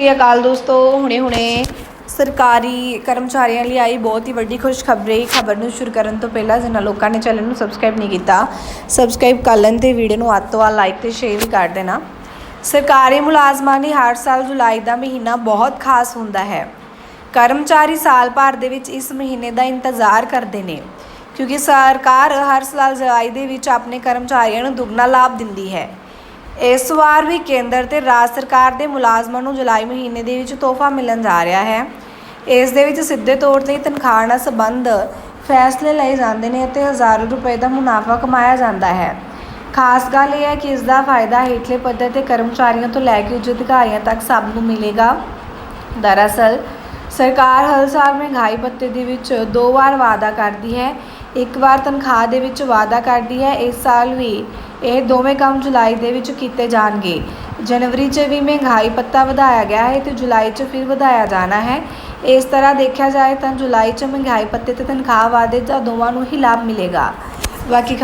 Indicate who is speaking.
Speaker 1: ਸਤਿ ਅਕਾਲ ਦੋਸਤੋ ਹੁਣੇ ਹੁਣੇ ਸਰਕਾਰੀ ਕਰਮਚਾਰੀਆਂ ਲਈ ਆਈ ਬਹੁਤ ਹੀ ਵੱਡੀ ਖੁਸ਼ਖਬਰੀ। ਖਬਰ ਨੂੰ ਸ਼ੁਰੂ ਕਰਨ ਤੋਂ ਪਹਿਲਾਂ ਜਿਨ੍ਹਾਂ ਲੋਕਾਂ ਨੇ ਚੈਨਲ ਨੂੰ ਸਬਸਕ੍ਰਾਈਬ ਨਹੀਂ ਕੀਤਾ, ਸਬਸਕ੍ਰਾਈਬ ਕਰ ਲੈਣ ਤੇ ਵੀਡੀਓ ਨੂੰ ਅੱਧ ਤੋਂ ਵੱਧ ਲਾਈਕ ਤੇ ਸ਼ੇਅਰ ਵੀ ਕਰ ਦੇਣਾ। ਸਰਕਾਰੀ ਮੁਲਾਜ਼ਮਾਂ ਲਈ ਹਰ ਸਾਲ ਜੁਲਾਈ ਦਾ ਮਹੀਨਾ ਬਹੁਤ ਖਾਸ ਹੁੰਦਾ ਹੈ। ਕਰਮਚਾਰੀ ਸਾਲ ਭਰ ਦੇ ਵਿੱਚ ਇਸ ਮਹੀਨੇ ਦਾ ਇੰਤਜ਼ਾਰ ਕਰਦੇ ਨੇ, ਕਿਉਂਕਿ ਸਰਕਾਰ ਹਰ ਸਾਲ ਜੁਲਾਈ ਦੇ ਵਿੱਚ ਆਪਣੇ ਕਰਮਚਾਰੀਆਂ ਨੂੰ ਦੁੱਗਣਾ ਲਾਭ ਦਿੰਦੀ ਹੈ। ਇਸ ਵਾਰ ਵੀ ਕੇਂਦਰ ਤੇ ਰਾਜ ਸਰਕਾਰ ਦੇ ਮੁਲਾਜ਼ਮਾਂ ਨੂੰ ਜੁਲਾਈ ਮਹੀਨੇ ਦੇ ਵਿੱਚ ਤੋਹਫਾ ਮਿਲਣ ਜਾ ਰਿਹਾ ਹੈ। ਇਸ ਦੇ ਵਿੱਚ ਸਿੱਧੇ ਤੌਰ ਤੇ ਤਨਖਾਹ ਨਾਲ ਸੰਬੰਧ ਫੈਸਲੇ ਲਏ ਜਾਂਦੇ ਨੇ ਅਤੇ ਹਜ਼ਾਰਾਂ ਰੁਪਏ ਦਾ ਮੁਨਾਫਾ ਕਮਾਇਆ ਜਾਂਦਾ ਹੈ। ਖਾਸ ਗੱਲ ਇਹ ਹੈ ਕਿ ਇਸ ਦਾ ਫਾਇਦਾ ਹੇਠਲੇ ਪੱਧਰ ਤੇ ਕਰਮਚਾਰੀਆਂ ਤੋਂ ਲੈ ਕੇ ਉੱਚ ਅਧਿਕਾਰੀਆਂ ਤੱਕ ਸਭ ਨੂੰ ਮਿਲੇਗਾ। ਦਰਅਸਲ, ਸਰਕਾਰ ਹਰ ਸਾਲ ਮਹਿੰਗਾਈ ਭੱਤੇ ਦੇ ਵਿੱਚ ਦੋ ਵਾਰ ਵਾਅਦਾ ਕਰਦੀ ਹੈ। ਇੱਕ ਵਾਰ ਤਨਖਾਹ ਦੇ ਵਿੱਚ ਵਾਅਦਾ ਕਰਦੀ ਹੈ। ਇਸ ਸਾਲ ਵੀ ਇਹ ਦੋਵੇਂ ਕੰਮ ਜੁਲਾਈ ਦੇ ਵਿੱਚ ਕੀਤੇ ਜਾਣਗੇ। ਜਨਵਰੀ 'ਚ ਵੀ ਮਹਿੰਗਾਈ ਪੱਤਾ ਵਧਾਇਆ ਗਿਆ ਹੈ ਤੇ ਜੁਲਾਈ 'ਚ ਫਿਰ ਵਧਾਇਆ ਜਾਣਾ ਹੈ। ਇਸ ਤਰ੍ਹਾਂ ਦੇਖਿਆ ਜਾਏ ਤਾਂ ਜੁਲਾਈ 'ਚ ਮਹਿੰਗਾਈ ਪੱਤੇ ਤੇ ਤਨਖਾਹ ਵਾਧੇ ਜਾਂ ਦੋਵਾਂ ਨੂੰ ਹੀ ਲਾਭ ਮਿਲੇਗਾ। ਬਾਕੀ